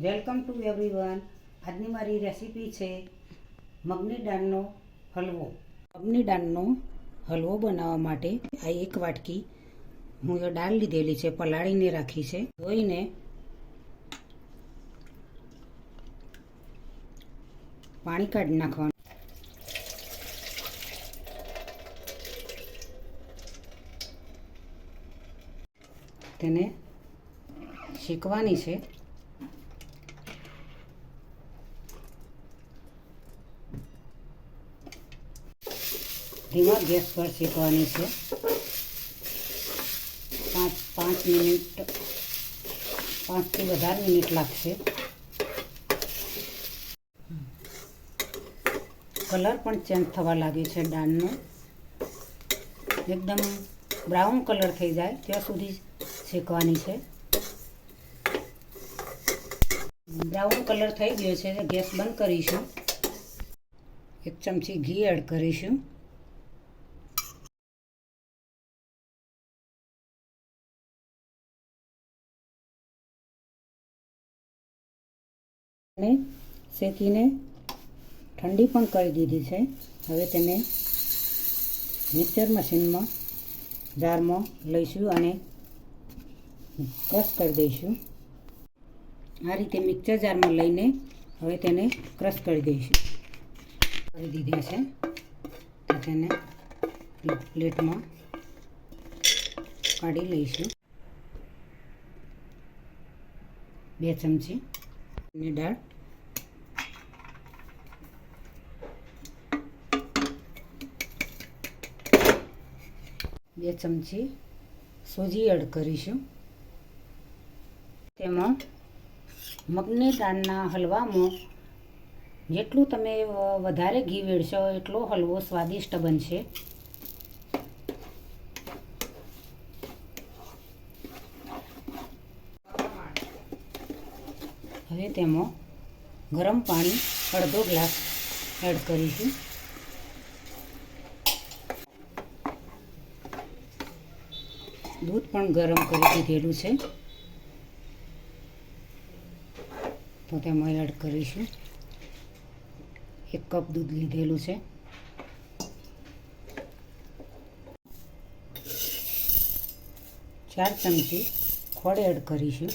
Welcome to everyone. આજની મારી recipe છે મગની દાળનો હલવો. મગની દાળનો હલવો બનાવવા માટે આ એક વાટકી હું એ દાળ લીધેલી છે, પલાળીને રાખી છે. ધોઈને પાણી કાઢી નાખવાનું. તેને શેકવાની છે. ધીમા ગેસ પર શેકવાની છે. પાંચ પાંચ મિનિટ, પાંચથી વધારે મિનિટ લાગશે. કલર પણ ચેન્જ થવા લાગે છે દાળનો એકદમ બ્રાઉન કલર થઈ જાય ત્યાં સુધી શેકવાની છે. બ્રાઉન કલર થઈ ગયો છે ગેસ બંધ કરીશું. એક ચમચી ઘી એડ કરીશું. અને શેકીને ઠંડી પણ કરી દીધી છે. હવે તેને મિક્સર મશીનમાં જારમાં લઈશું અને ક્રશ કરી દઈશું. આ રીતે મિક્સર જારમાં લઈને હવે તેને ક્રશ કરી દઈશું. કરી દીધી છે. તો તેને પ્લેટમાં કાઢી લઈશું. બે ચમચી ની બે ચમચી સૂજી એડ કરીશું. તેમાં મગની દાળના હલવામાં જેટલું તમે વધારે ઘી વેડશો એટલો હલવો સ્વાદિષ્ટ બનશે. હવે તેમાં ગરમ પાણી અડધો ગ્લાસ એડ કરીશું. દૂધ પણ ગરમ કરી દીધેલું છે. તો તેમાં એડ કરીશું. એક કપ દૂધ લીધેલું છે. ચાર ચમચી ખોળ એડ કરીશું.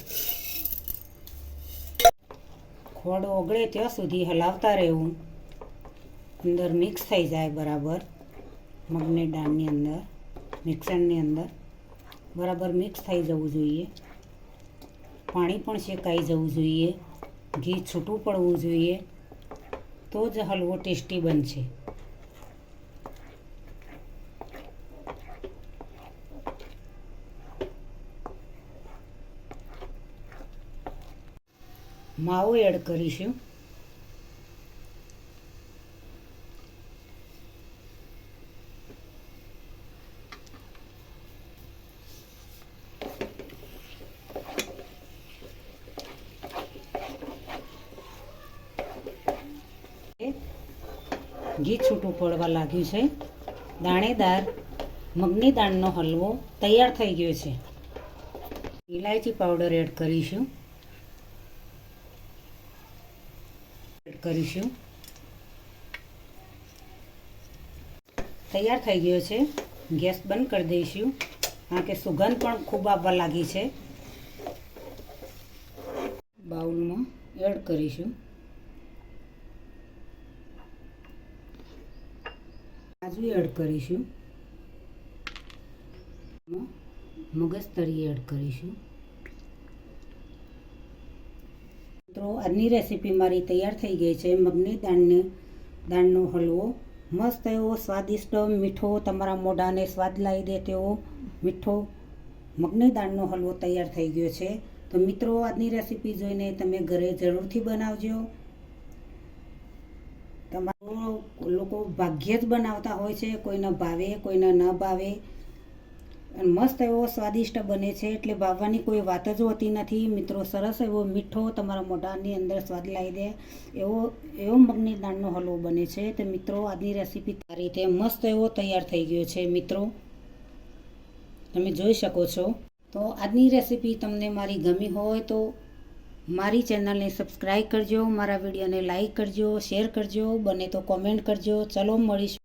ખોળ ઓગળે ત્યાં સુધી હલાવતા રહેવું. અંદર મિક્સ થઈ જાય બરાબર. મગની દાળની અંદર, મિક્સરની અંદર બરાબર મિક્સ થઈ જવું જોઈએ. પાણી પણ શેકાઈ જવું જોઈએ. ઘી છૂટું પડવું જોઈએ. તો જ હલવો ટેસ્ટી બનશે. માવો એડ કરીશું. ઘી છૂટું પડવા લાગ્યું છે. દાણેદાર, મગની દાળનો હલવો તૈયાર થઈ ગયો છે. ઇલાયચી પાવડર એડ કરીશું. કરીશું. તૈયાર થઈ ગયો છે. ગેસ બંધ કરી દઈશું. કારણ કે સુગંધ પણ ખૂબ આવવા લાગી છે. બાઉલમાં એડ કરીશું. કાજુ એડ કરીશું. મગજ તરી એડ કરીશું. મિત્રો આજની રેસીપી મારી તૈયાર થઈ ગઈ છે. મગની દાળને, દાળનો હલવો. મસ્ત એવો સ્વાદિષ્ટ મીઠો, તમારા મોઢાને સ્વાદ લાવી દે તેવો મીઠો મગની દાળનો હલવો તૈયાર થઈ ગયો છે. તો મિત્રો, આજની રેસીપી જોઈને તમે ઘરે જરૂરથી બનાવજો. તમારો લોકો ભાગ્યે જ બનાવતા હોય છે. કોઈને ભાવે, કોઈને ન ભાવે. અને મસ્ત એવો સ્વાદિષ્ટ બને છે એટલે ભાવવાની કોઈ વાત જ હોતી નથી. મિત્રો, સરસ એવો મીઠો તમારા મોઢાની અંદર સ્વાદ લાવી દે. એવો એવો મગની દાળનો હલવો બને છે. તો મિત્રો, આજની રેસીપી આ રીતે મસ્ત એવો તૈયાર થઈ ગયો છે. મિત્રો, તમે જોઈ શકો છો. તો આજની રેસીપી તમને મારી ગમી હોય તો મારી ચેનલને સબસ્ક્રાઈબ કરજો, મારા વિડીયોને લાઈક કરજો શેર કરજો, બને તો કોમેન્ટ કરજો. ચલો, મળીશું.